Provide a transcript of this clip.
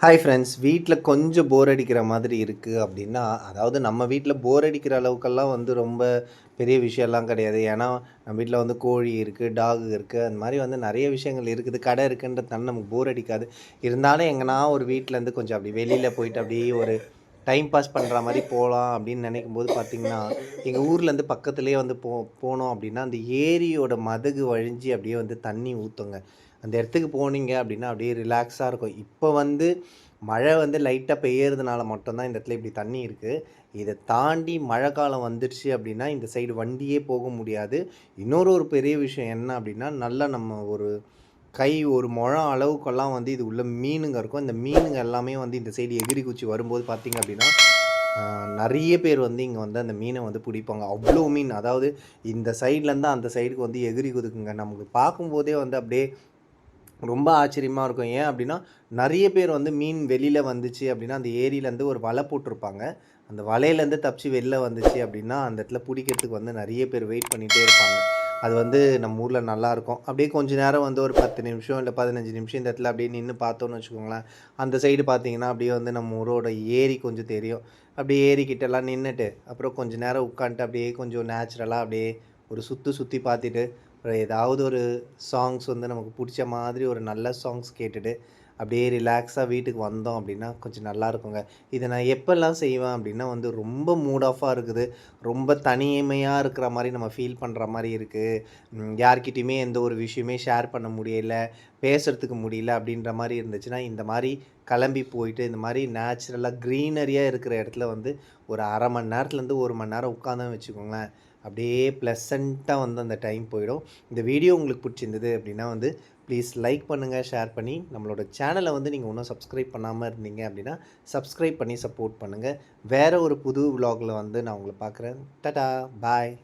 Hi friends வீட்டில் கொஞ்சம் போர் அடிக்கிற மாதிரி இருக்குது அப்படின்னா அதாவது நம்ம வீட்டில் போர் அடிக்கிற அளவுக்கெல்லாம் வந்து ரொம்ப பெரிய விஷயம்லாம் கிடையாது. ஏன்னா நம்ம வீட்டில் வந்து கோழி இருக்குது டாக் இருக்குது அந்த மாதிரி வந்து நிறைய விஷயங்கள் இருக்குது. கடை இருக்குன்றதுனால நமக்கு போர் அடிக்காது. இருந்தாலும் எங்கன்னா ஒரு வீட்டிலேருந்து கொஞ்சம் அப்படி வெளியில் போயிட்டு அப்படியே ஒரு டைம் பாஸ் பண்ணுற மாதிரி போகலாம் அப்படின்னு நினைக்கும் போது பார்த்திங்கன்னா எங்கள் ஊர்லேருந்து பக்கத்துலேயே வந்து போ போனோம் அப்படின்னா அந்த ஏரியோட மதகு வழிஞ்சு அப்படியே வந்து தண்ணி ஊற்றுங்க அந்த இடத்துக்கு போனீங்க அப்படின்னா அப்படியே ரிலாக்ஸாக இருக்கும். இப்போ வந்து மழை வந்து லைட்டாக பெய்யறதுனால மட்டும்தான் இந்த இடத்துல இப்படி தண்ணி இருக்குது இதை தாண்டி மழை காலம் வந்துடுச்சு அப்படின்னா இந்த சைடு வண்டியே போக முடியாது. இன்னொரு ஒரு பெரிய விஷயம் என்ன அப்படின்னா நல்லா நம்ம ஒரு கை ஒரு முழம் அளவுக்கெல்லாம் வந்து இது உள்ள மீனுங்க இருக்கும். இந்த மீனுங்க எல்லாமே வந்து இந்த சைடு எகிரி குச்சி வரும்போது பார்த்திங்க அப்படின்னா நிறைய பேர் வந்து இங்கே வந்து அந்த மீனை வந்து பிடிப்பாங்க. அவ்வளோ மீன். அதாவது இந்த சைட்லேருந்து அந்த சைடுக்கு வந்து எகிரி குதுக்குங்க. நமக்கு பார்க்கும்போதே வந்து அப்படியே ரொம்ப ஆச்சரியமாக இருக்கும். ஏன் அப்படின்னா நிறைய பேர் வந்து மீன் வெளியில் வந்துச்சு அப்படின்னா அந்த ஏரியிலேருந்து ஒரு வலை போட்டிருப்பாங்க. அந்த வலையிலேருந்து தப்பிச்சு வெளில வந்துச்சு அப்படின்னா அந்த இடத்துல பிடிக்கிறதுக்கு வந்து நிறைய பேர் வெயிட் பண்ணிகிட்டே இருப்பாங்க. அது வந்து நம்ம ஊரில் நல்லாயிருக்கும் அப்படியே கொஞ்ச நேரம் வந்து ஒரு பத்து நிமிஷம் இல்லை பதினஞ்சு நிமிஷம் இந்த இடத்துல அப்படியே நின்று பார்த்தோன்னு வச்சுக்கோங்களேன். அந்த சைடு பார்த்தீங்கன்னா அப்படியே வந்து நம்ம ஊரோட ஏரி கொஞ்சம் தெரியும். அப்படியே ஏரிக்கிட்டலாம் நின்றுட்டு அப்புறம் கொஞ்ச நேரம் உட்காந்துட்டு அப்படியே கொஞ்சம் நேச்சுரலாக அப்படியே ஒரு சுற்றி சுற்றி பார்த்துட்டு அப்புறம் ஏதாவது ஒரு சாங்ஸ் வந்து நமக்கு பிடிச்ச மாதிரி ஒரு நல்ல சாங்ஸ் கேட்டுட்டு அப்படியே ரிலாக்ஸாக வீட்டுக்கு வந்தோம் அப்படின்னா கொஞ்சம் நல்லா இருக்குங்க. இதை நான் எப்போல்லாம் செய்வேன் அப்படின்னா வந்து ரொம்ப மூட் ஆஃபாக இருக்குது. ரொம்ப தனிமையாக இருக்கிற மாதிரி நம்ம ஃபீல் பண்ணுற மாதிரி இருக்குது யார்கிட்டையுமே எந்த ஒரு விஷயமே ஷேர் பண்ண முடியல பேசுகிறதுக்கு முடியல அப்படின்ற மாதிரி இருந்துச்சுன்னா இந்த மாதிரி கிளம்பி போயிட்டு இந்த மாதிரி நேச்சுரலாக க்ரீனரியாக இருக்கிற இடத்துல வந்து ஒரு அரை மணி நேரத்துலேருந்து ஒரு மணி நேரம் உட்காந்தோன்னு வச்சுக்கோங்களேன். அப்படியே ப்ளசண்ட்டாக வந்து அந்த டைம் போயிடும். இந்த வீடியோ உங்களுக்கு பிடிச்சிருந்தது அப்படின்னா வந்து ப்ளீஸ் லைக் பண்ணுங்கள் ஷேர் பண்ணி. நம்மளோட சேனலை வந்து நீங்கள் இன்னும் சப்ஸ்கிரைப் பண்ணாமல் இருந்தீங்க அப்படின்னா சப்ஸ்கிரைப் பண்ணி சப்போர்ட் பண்ணுங்கள் வேறு ஒரு புது விலாகில் வந்து நான் உங்களை பார்க்குறேன். டடா பாய்.